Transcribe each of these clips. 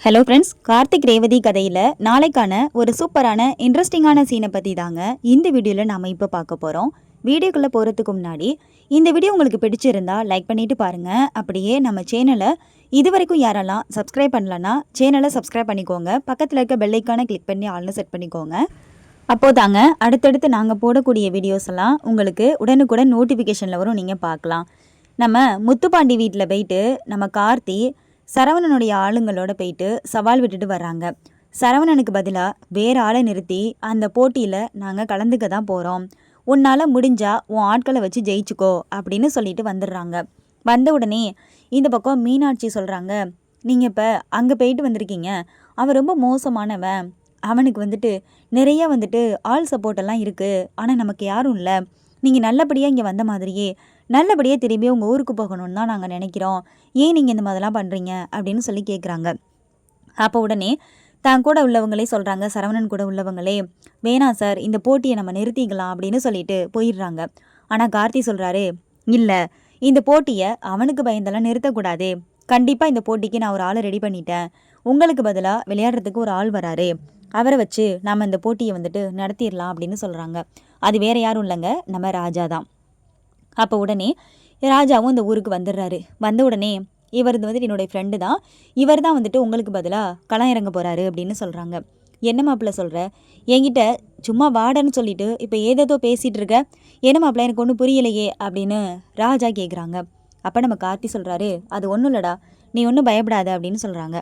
Hello friends Karthik Revathi கதையில் நாளைக்கான ஒரு சூப்பரான இன்ட்ரெஸ்டிங்கான சீனை பற்றி தாங்க இந்த வீடியோவில் நாம் இப்போ பார்க்க போகிறோம் வீடியோக்குள்ளே போகிறதுக்கு முன்னாடி இந்த வீடியோ உங்களுக்கு பிடிச்சிருந்தா லைக் பண்ணிட்டு பாருங்கள் அப்படியே நம்ம சேனலை இது வரைக்கும் யாரெல்லாம் சப்ஸ்கிரைப் பண்ணலன்னா சேனலை சப்ஸ்கிரைப் பண்ணிக்கோங்க. பக்கத்தில் இருக்க பெல்லைக்கான கிளிக் பண்ணி ஆல்னு செட் பண்ணிக்கோங்க. அப்போ தாங்க அடுத்தடுத்து நாங்கள் போடக்கூடிய வீடியோஸ் எல்லாம் உங்களுக்கு உடனுக்குடன் நோட்டிஃபிகேஷனில் வரும். நீங்கள் பார்க்கலாம். நம்ம முத்துப்பாண்டி வீட்டில் போயிட்டு நம்ம கார்த்தி சரவணனுடைய ஆளுங்களோட போயிட்டு சவால் விட்டுட்டு வர்றாங்க. சரவணனுக்கு பதிலாக வேற ஆளை நிறுத்தி அந்த போட்டியில் நாங்கள் கலந்துக்க தான் போகிறோம் உன்னால் முடிஞ்சா உன் ஆட்களை வச்சு ஜெயிச்சுக்கோ அப்படின்னு சொல்லிட்டு வந்துடுறாங்க. வந்த உடனே இந்த பக்கம் மீனாட்சி சொல்கிறாங்க நீங்கள் இப்போ அங்கே போயிட்டு வந்திருக்கீங்க. அவன் ரொம்ப மோசமானவன். அவனுக்கு வந்துட்டு நிறைய வந்துட்டு ஆள் சப்போர்ட்டெல்லாம் இருக்குது ஆனால் நமக்கு யாரும் இல்லை. நீங்கள் நல்லபடியாக இங்கே வந்த மாதிரியே நல்லபடியாக திரும்பி உங்கள் ஊருக்கு போகணும்னு தான் நாங்கள் நினைக்கிறோம். ஏன் நீங்கள் இந்த மாதிரிலாம் பண்ணுறீங்க அப்படின்னு சொல்லி கேட்குறாங்க அப்போ உடனே தான் கூட உள்ளவங்களே சொல்கிறாங்க சரவணன் கூட உள்ளவங்களே வேணாம் சார் இந்த போட்டியை நம்ம நிறுத்திக்கலாம் அப்படின்னு சொல்லிட்டு போயிடுறாங்க. ஆனால் கார்த்தி சொல்கிறாரு இல்லை இந்த போட்டியை அவனுக்கு பயந்தெல்லாம் நிறுத்தக்கூடாது. கண்டிப்பாக இந்த போட்டிக்கு நான் ஒரு ஆளை ரெடி பண்ணிட்டேன். உங்களுக்கு பதிலாக விளையாடுறதுக்கு ஒரு ஆள் வராரு. அவரை வச்சு நம்ம இந்த போட்டியை வந்துட்டு நடத்திடலாம் அப்படின்னு சொல்கிறாங்க அது வேற யாரும் இல்லைங்க நம்ம ராஜா தான். அப்போ உடனே ராஜாவும் இந்த ஊருக்கு வந்துடுறாரு. வந்த உடனே இவர் வந்துட்டு என்னுடைய ஃப்ரெண்டு தான். இவர் தான் வந்துட்டு உங்களுக்கு பதிலாக களம் இறங்க போகிறாரு அப்படின்னு சொல்கிறாங்க என்ன மாப்பிள்ள சொல்கிற என்கிட்ட சும்மா வாடன்னு சொல்லிட்டு இப்போ ஏதேதோ பேசிகிட்டு இருக்க. என்ன மாப்பிள்ள எனக்கு ஒன்றும் புரியலையே அப்படின்னு ராஜா கேட்குறாங்க அப்போ நம்ம கார்த்தி சொல்கிறாரு அது ஒன்றும் இல்லடா நீ ஒன்றும் பயப்படாத அப்படின்னு சொல்கிறாங்க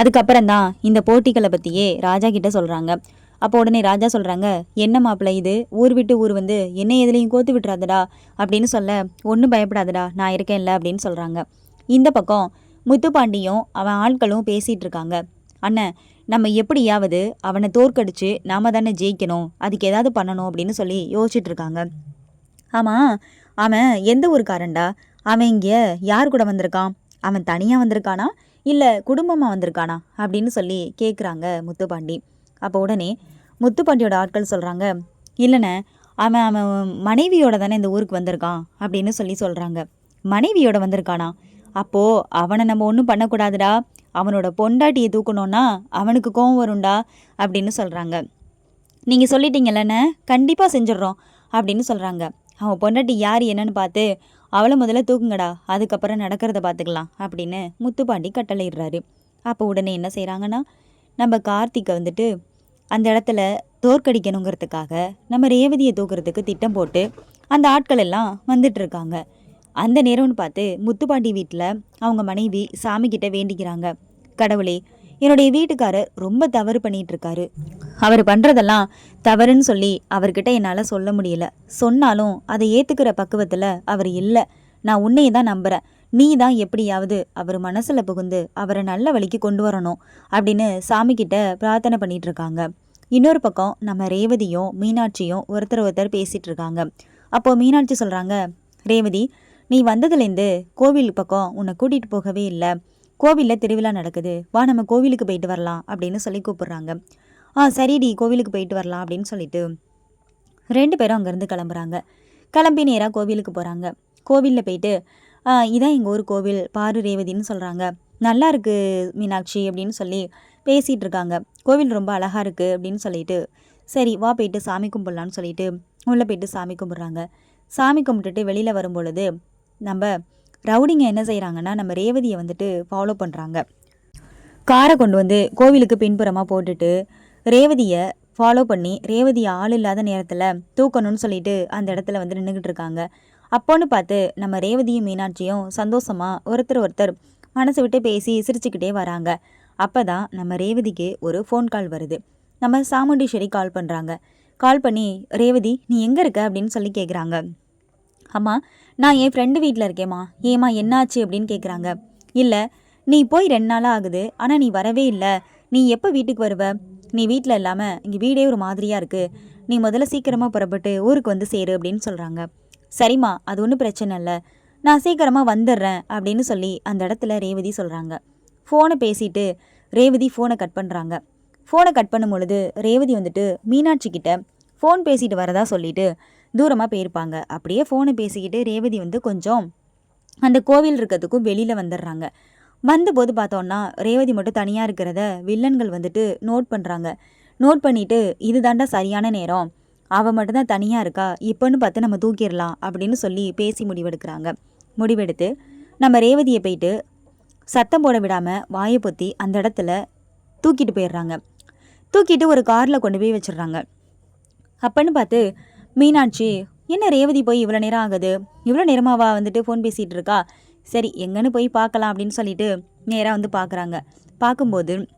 அதுக்கப்புறம் தான் இந்த போட்டிகளை பற்றியே ராஜா கிட்ட சொல்கிறாங்க அப்போ உடனே ராஜா சொல்கிறாங்க என்ன மாப்பிள்ளை இது? ஊர் விட்டு ஊர் வந்து என்ன எதுலேயும் கோத்து விட்டுறாதடா அப்படின்னு சொல்ல ஒன்றும் பயப்படாதடா நான் இருக்கேன்ல அப்படின்னு சொல்கிறாங்க இந்த பக்கம் முத்துப்பாண்டியும் அவன் ஆட்களும் பேசிகிட்டு இருக்காங்க. அண்ணன் நம்ம எப்படியாவது அவனை தோற்கடிச்சு நாம தானே ஜெயிக்கணும் அதுக்கு ஏதாவது பண்ணணும் அப்படின்னு சொல்லி யோசிச்சுட்டு இருக்காங்க. ஆமாம் அவன் எந்த ஊருக்காரன்டா? அவன் இங்கே யார் கூட வந்திருக்கான்? அவன் தனியாக வந்திருக்கானா? இல்லை குடும்பமாக வந்திருக்கானா? அப்படின்னு சொல்லி கேட்குறாங்க முத்துப்பாண்டி. அப்போ உடனே முத்துப்பாண்டியோட ஆட்கள் சொல்கிறாங்க இல்லைண்ணே அவன் அவன் மனைவியோட தானே இந்த ஊருக்கு வந்திருக்கான் அப்படின்னு சொல்லி சொல்கிறாங்க மனைவியோட வந்திருக்கானா? அப்போது அவனை நம்ம ஒன்றும் பண்ணக்கூடாதுடா அவனோட பொண்டாட்டியை தூக்கணும்னா அவனுக்கு கோவம் வரும்டா அப்படின்னு சொல்கிறாங்க நீங்கள் சொல்லிட்டீங்கல்லண்ணே கண்டிப்பாக செஞ்சிடுறோம் அப்படின்னு சொல்கிறாங்க அவன் பொண்டாட்டி யார் என்னன்னு பார்த்து அவளை முதல்ல தூக்குங்கடா அதுக்கப்புறம் நடக்கிறத பார்த்துக்கலாம் அப்படின்னு முத்துப்பாண்டி கட்டளையிடுறாரு. அப்போ உடனே என்ன செய்கிறாங்கன்னா நம்ம கார்த்திகை வந்துட்டு அந்த இடத்துல தோற்கடிக்கணுங்கிறதுக்காக நம்ம ரேவதியை தூக்குறதுக்கு திட்டம் போட்டு அந்த ஆட்கள் எல்லாம் வந்துட்டு இருக்காங்க. அந்த நேரம்னு பார்த்து முத்துப்பாண்டி வீட்டில் அவங்க மனைவி சாமி கிட்ட வேண்டிக்கிறாங்க. கடவுளே என்னுடைய வீட்டுக்காரர் ரொம்ப தவறு பண்ணிட்டு இருக்காரு. அவர் பண்ணுறதெல்லாம் தவறுன்னு சொல்லி அவர்கிட்ட என்னால் சொல்ல முடியல. சொன்னாலும் அதை ஏற்றுக்கிற பக்குவத்தில் அவர் இல்லை. நான் உன்னையே தான் நம்புகிறேன் நீ தான் எப்படியாவது அவர் மனசில் புகுந்து அவரை நல்ல வழிக்கு கொண்டு வரணும் அப்படின்னு சாமிக்கிட்ட பிரார்த்தனை பண்ணிட்டு இருக்காங்க இன்னொரு பக்கம் நம்ம ரேவதியும் மீனாட்சியும் ஒருத்தர் ஒருத்தர் பேசிகிட்டு இருக்காங்க அப்போது மீனாட்சி சொல்கிறாங்க ரேவதி நீ வந்ததுலேருந்து கோவில் பக்கம் உன்னை கூட்டிகிட்டு போகவே இல்லை. கோவிலில் திருவிழா நடக்குது. வா நம்ம கோவிலுக்கு போயிட்டு வரலாம் அப்படின்னு சொல்லி கூப்பிட்றாங்க. ஆ சரிடி கோவிலுக்கு போயிட்டு வரலாம் அப்படின்னு சொல்லிட்டு ரெண்டு பேரும் அங்கேருந்து கிளம்புறாங்க. கிளம்பி நேராக கோவிலுக்கு போகிறாங்க கோவிலில் போயிட்டு இதான் எங்கள் ஊர் கோவில். பாரு ரேவதின்னு சொல்கிறாங்க நல்லா இருக்குது மீனாட்சி அப்படின்னு சொல்லி பேசிகிட்டு இருக்காங்க. கோவில் ரொம்ப அழகாக இருக்குது அப்படின்னு சொல்லிட்டு. சரி வா போயிட்டு சாமி கும்பிட்லான்னு சொல்லிட்டு உள்ளே போயிட்டு சாமி கும்பிட்றாங்க. சாமி கும்பிட்டுட்டு வெளியில் வரும்பொழுது நம்ம ரவுடிங்க என்ன செய்கிறாங்கன்னா நம்ம ரேவதியை வந்துட்டு ஃபாலோ பண்ணுறாங்க காரை கொண்டு வந்து கோவிலுக்கு பின்புறமாக போட்டுட்டு ரேவதியை ஃபாலோ பண்ணி ரேவதி ஆள் இல்லாத நேரத்தில் தூக்கணும்னு சொல்லிட்டு அந்த இடத்துல வந்து நின்றுக்கிட்டு இருக்காங்க. அப்போன்னு பார்த்து நம்ம ரேவதியும் மீனாட்சியும் சந்தோஷமாக ஒருத்தர் ஒருத்தர் மனசு விட்டு பேசி சிரிச்சுக்கிட்டே வராங்க. அப்போ தான் நம்ம ரேவதிக்கு ஒரு ஃபோன் கால் வருது. நம்ம சாமுண்டீஸ்வரி கால் பண்ணுறாங்க கால் பண்ணி ரேவதி நீ எங்கே இருக்க? அப்படின்னு சொல்லி கேட்குறாங்க அம்மா நான் என் ஃப்ரெண்டு வீட்டில் இருக்கேம்மா. ஏம்மா என்னாச்சு? அப்படின்னு கேட்குறாங்க இல்லை நீ போய் ரெண்டு நாளாக ஆகுது. ஆனால் நீ வரவே இல்லை. நீ எப்போ வீட்டுக்கு வருவ? நீ வீட்டில் இல்லாமல் இங்கே வீடே ஒரு மாதிரியாக இருக்குது நீ முதல்ல சீக்கிரமாக புறப்பட்டு ஊருக்கு வந்து சேரு அப்படின்னு சொல்கிறாங்க சரிம்மா அது ஒன்றும் பிரச்சனை இல்லை. நான் சீக்கிரமாக வந்துடுறேன் அப்படின்னு சொல்லி அந்த இடத்துல ரேவதி சொல்கிறாங்க ஃபோனை பேசிட்டு ரேவதி ஃபோனை கட் பண்ணுறாங்க ஃபோனை கட் பண்ணும் பொழுது ரேவதி வந்துட்டு மீனாட்சி கிட்ட ஃபோன் பேசிட்டு வரதா சொல்லிட்டு தூரமாக போயிருப்பாங்க. அப்படியே ஃபோனை பேசிக்கிட்டு ரேவதி வந்து கொஞ்சம் அந்த கோவில் இருக்கிறதுக்கும் வெளியில் வந்துடுறாங்க வந்தபோது பார்த்தோன்னா ரேவதி மட்டும் தனியாக இருக்கிறத வில்லன்கள் வந்துட்டு நோட் பண்ணுறாங்க நோட் பண்ணிவிட்டு இதுதாண்டா சரியான நேரம். அவள் மட்டும்தான் தனியாக இருக்கா? இப்போன்னு பார்த்து நம்ம தூக்கிடலாம் அப்படின்னு சொல்லி பேசி முடிவெடுக்கிறாங்க. முடிவெடுத்து நம்ம ரேவதியை போயிட்டு சத்தம் போட விடாமல் வாயை பொத்தி அந்த இடத்துல தூக்கிட்டு போயிடுறாங்க. தூக்கிட்டு ஒரு காரில் கொண்டு போய் வச்சிடுறாங்க. அப்பன்னு பார்த்து மீனாட்சி என்ன ரேவதி போய் இவ்வளோ நேரம் ஆகுது? இவ்வளோ நேரமாவா வந்துட்டு ஃபோன் பேசிகிட்டு இருக்கா? சரி எங்கன்னு போய் பார்க்கலாம் அப்படின்னு சொல்லிட்டு நேராக வந்து பார்க்குறாங்க. பார்க்கும்போது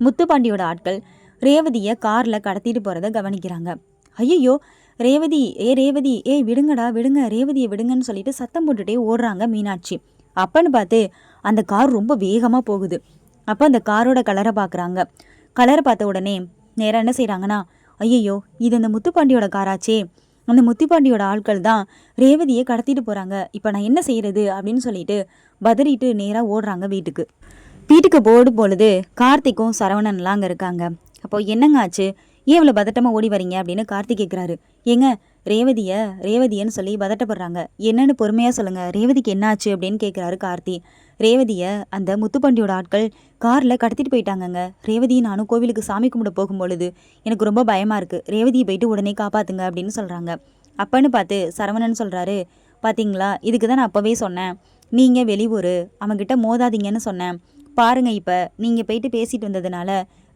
முத்துப்பாண்டியோட ஆட்கள் ரேவதியை காரில் கடத்திட்டு போகிறத கவனிக்கிறாங்க. ஐயோ ரேவதி ஏ ரேவதி ஏய் விடுங்கடா விடுங்க ரேவதியை விடுங்கன்னு சொல்லிட்டு சத்தம் போட்டுட்டே ஓடுறாங்க மீனாட்சி. அப்பன்னு பார்த்து அந்த கார் ரொம்ப வேகமாக போகுது. அப்போ அந்த காரோட கலரை பார்க்குறாங்க கலரை பார்த்த உடனே நேராக என்ன செய்கிறாங்கன்னா ஐயையோ இது அந்த முத்துப்பாண்டியோட காராச்சே அந்த முத்திப்பாண்டியோட ஆட்கள் தான் ரேவதியை கடத்திட்டு போகிறாங்க இப்போ நான் என்ன செய்கிறது அப்படின்னு சொல்லிட்டு பதறிட்டு நேராக ஓடுறாங்க வீட்டுக்கு. வீட்டுக்கு போடும் பொழுது கார்த்திக்கும் சரவணன்லாம் அங்கே இருக்காங்க. அப்போது என்னங்க ஆச்சு? ஏன் இவ்வளோ பதட்டமாக ஓடி வரீங்க அப்படின்னு கார்த்திக் கேட்குறாரு ஏங்க ரேவதிய ரேவதியன்னு சொல்லி பதட்டப்படுறாங்க. என்னன்னு பொறுமையாக சொல்லுங்கள் ரேவதிக்கு என்னாச்சு அப்படின்னு கேட்குறாரு கார்த்தி. ரேவதிய அந்த முத்துப்பண்டியோட ஆட்கள் காரில் கடத்திட்டு போயிட்டாங்கங்க. ரேவதியும் நானும் கோவிலுக்கு சாமி கும்பிட போகும்பொழுது எனக்கு ரொம்ப பயமாக இருக்குது ரேவதியை போயிட்டு உடனே காப்பாத்துங்க அப்படின்னு சொல்கிறாங்க அப்பன்னு பார்த்து சரவணன் சொல்கிறாரு பார்த்தீங்களா இதுக்கு தான் நான் அப்போவே சொன்னேன். நீங்கள் வெளியூர் அவங்ககிட்ட மோதாதீங்கன்னு சொன்னேன். பாருங்கள் இப்போ நீங்கள் போயிட்டு பேசிட்டு வந்ததுனால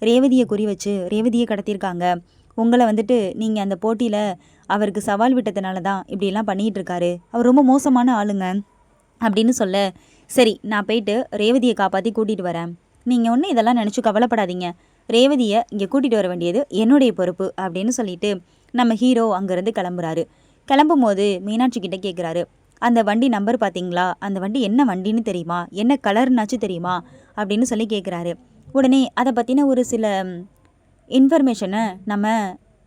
ரேவதியை குறி வச்சு ரேவதியை கடத்தியிருக்காங்க. உங்களை வந்துட்டு நீங்கள் அந்த போட்டியில் அவருக்கு சவால் விட்டதுனால தான் இப்படியெல்லாம் பண்ணிகிட்டு இருக்காரு. அவர் ரொம்ப மோசமான ஆளுங்க அப்படின்னு சொல்ல சரி நான் போயிட்டு ரேவதியை காப்பாற்றி கூட்டிகிட்டு வரேன். நீங்கள் ஒன்றும் இதெல்லாம் நினச்சி கவலைப்படாதீங்க. ரேவதியை இங்கே கூட்டிகிட்டு வர வேண்டியது என்னுடைய பொறுப்பு அப்படின்னு சொல்லிட்டு நம்ம ஹீரோ அங்கேருந்து கிளம்புறாரு. கிளம்பும் போது மீனாட்சி கிட்டே கேட்குறாரு அந்த வண்டி நம்பர் பார்த்தீங்களா அந்த வண்டி என்ன வண்டின்னு தெரியுமா? என்ன கலர்னாச்சும் தெரியுமா? அப்படின்னு சொல்லி கேட்குறாரு உடனே அதை பற்றின ஒரு சில இன்ஃபர்மேஷனை நம்ம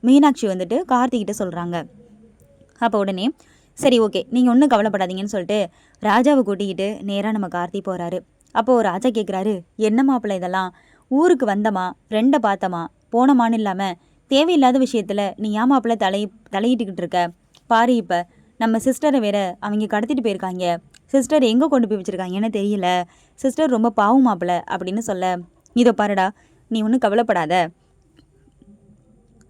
மீனாட்சி வந்துட்டு கார்த்திகிட்ட சொல்கிறாங்க அப்போ உடனே சரி ஓகே நீங்கள் ஒன்றும் கவலைப்படாதீங்கன்னு சொல்லிட்டு ராஜாவை கூட்டிக்கிட்டு நேராக நம்ம கார்த்தி போகிறாரு அப்போது ராஜா கேட்குறாரு என்ன மாப்பிள்ள இதெல்லாம்? ஊருக்கு வந்தமா? ஃப்ரெண்டை பார்த்தமா போனமான்னு இல்லாமல் தேவையில்லாத விஷயத்தில் நீ ஏன் மாப்பிள்ள தலை தலையிட்டுக்கிட்டு இருக்க? பாரு இப்போ நம்ம சிஸ்டரை வேற அவங்க கடத்திட்டு போயிருக்காங்க. சிஸ்டர் எங்கே கொண்டு போய் வச்சுருக்காங்கன்னு தெரியல. சிஸ்டர் ரொம்ப பாவம் மாப்பிள அப்படின்னு சொல்ல இதோ பாருடா நீ ஒன்றும் கவலைப்படாத.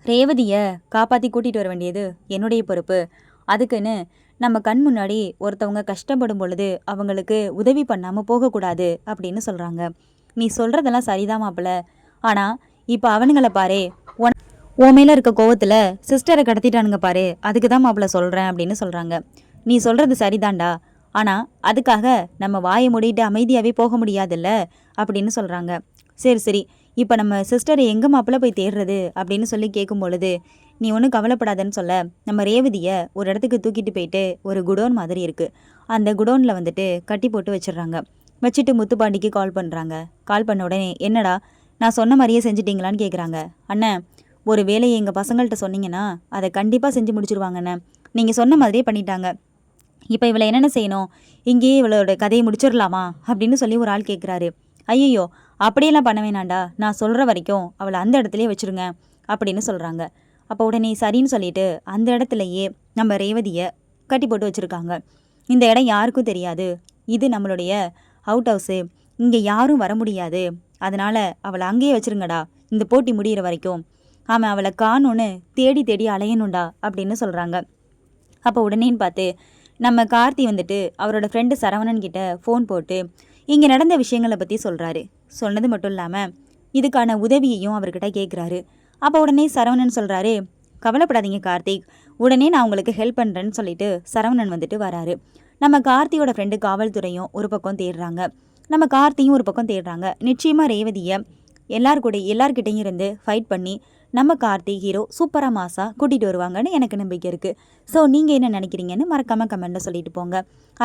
ரேவதியை காப்பாற்றி கூட்டிகிட்டு வர வேண்டியது என்னுடைய பொறுப்பு. அதுக்குன்னு நம்ம கண் முன்னாடி ஒருத்தவங்க கஷ்டப்படும் பொழுது அவங்களுக்கு உதவி பண்ணாமல் போகக்கூடாது அப்படின்னு சொல்கிறாங்க நீ சொல்கிறதெல்லாம் சரிதான் மாப்பிள்ள ஆனால் இப்போ அவனுங்களை பாரு உன் உன் மேலே இருக்க கோவத்தில் சிஸ்டரை கடத்திட்டானுங்க பாரு அதுக்கு தான் மாப்பிள்ள சொல்கிறேன் அப்படின்னு சொல்கிறாங்க நீ சொல்கிறது சரிதான்டா. ஆனால் அதுக்காக நம்ம வாயை மூடிட்டு அமைதியாகவே போக முடியாதுல்ல? அப்படின்னு சொல்கிறாங்க சரி சரி. இப்போ நம்ம சிஸ்டரை எங்கே மாப்பிள்ள போய் தேடுறது அப்படின்னு சொல்லி கேட்கும் பொழுது நீ ஒன்றும் கவலைப்படாதன்னு சொல்ல நம்ம ரேவதியை ஒரு இடத்துக்கு தூக்கிட்டு போயிட்டு ஒரு குடோன் மாதிரி இருக்குது அந்த குடோனில் வந்துட்டு கட்டி போட்டு வச்சிடுறாங்க. வச்சுட்டு முத்துப்பாண்டிக்கு கால் பண்ணுறாங்க கால் பண்ண உடனே என்னடா நான் சொன்ன மாதிரியே செஞ்சிட்டிங்களான்னு கேட்குறாங்க அண்ணன் ஒரு வேலையை எங்கள் பசங்கள்கிட்ட சொன்னீங்கன்னா அதை கண்டிப்பாக செஞ்சு முடிச்சிருவாங்கண்ணே நீங்கள் சொன்ன மாதிரியே பண்ணிட்டாங்க. இப்போ இவளை என்னென்ன செய்யணும்? இங்கேயே இவளோட கதையை முடிச்சிடலாமா அப்படின்னு சொல்லி ஒரு ஆள் கேட்குறாரு ஐயோ அப்படியெல்லாம் பண்ண வேணாண்டா. நான் சொல்கிற வரைக்கும் அவளை அந்த இடத்துலையே வச்சுருங்க அப்படின்னு சொல்கிறாங்க அப்போ உடனே சரின்னு சொல்லிட்டு அந்த இடத்துலையே நம்ம ரேவதியை கட்டி போட்டு வச்சுருக்காங்க. இந்த இடம் யாருக்கும் தெரியாது. இது நம்மளுடைய அவுட் ஹவுஸு இங்கே யாரும் வர முடியாது. அதனால் அவளை அங்கேயே வச்சுருங்கடா. இந்த போட்டி முடிகிற வரைக்கும். அவன் அவளை காணும்னு தேடி தேடி அலையணும்டா அப்படின்னு சொல்கிறாங்க அப்போ உடனேன்னு பார்த்து நம்ம கார்த்தி வந்துட்டு அவரோட ஃப்ரெண்டு சரவணன் கிட்ட ஃபோன் போட்டு இங்கே நடந்த விஷயங்களை பற்றி சொல்கிறாரு சொன்னது மட்டும் இல்லாமல் இதுக்கான உதவியையும் அவர்கிட்ட கேட்குறாரு அப்போ உடனே சரவணன் சொல்கிறாரு கவலைப்படாதீங்க கார்த்திக். உடனே நான் உங்களுக்கு ஹெல்ப் பண்ணுறேன்னு சொல்லிட்டு சரவணன் வந்துட்டு வராரு. நம்ம கார்த்தியோட ஃப்ரெண்டு காவல்துறையும் ஒரு பக்கம் தேடுறாங்க. நம்ம கார்த்தியும் ஒரு பக்கம் தேடுறாங்க. நிச்சயமாக ரேவதியை எல்லார் கூட எல்லார்கிட்டையும் இருந்து ஃபைட் பண்ணி நம்ம கார்த்தி ஹீரோ சூப்பராக மாசா கூட்டிகிட்டு வருவாங்கன்னு எனக்கு நம்பிக்கை இருக்குது ஸோ நீங்கள் என்ன நினைக்கிறீங்கன்னு மறக்காமல் கமெண்ட்டில் சொல்லிட்டு போங்க.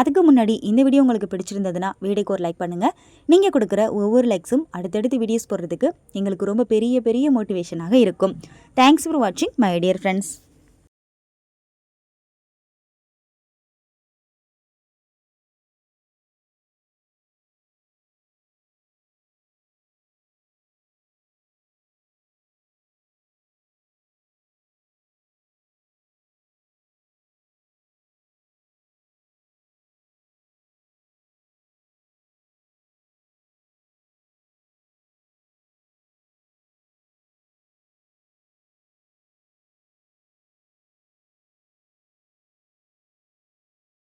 அதுக்கு முன்னாடி இந்த வீடியோ உங்களுக்கு பிடிச்சிருந்ததுன்னா வீடியோக்கு ஒரு லைக் பண்ணுங்கள் நீங்கள் கொடுக்குற ஒவ்வொரு லைக்ஸும் அடுத்தடுத்து வீடியோஸ் போடுறதுக்கு எங்களுக்கு ரொம்ப பெரிய பெரிய மோட்டிவேஷனாக இருக்கும். தேங்க்ஸ் ஃபார் வாட்சிங் மை டியர் ஃப்ரெண்ட்ஸ்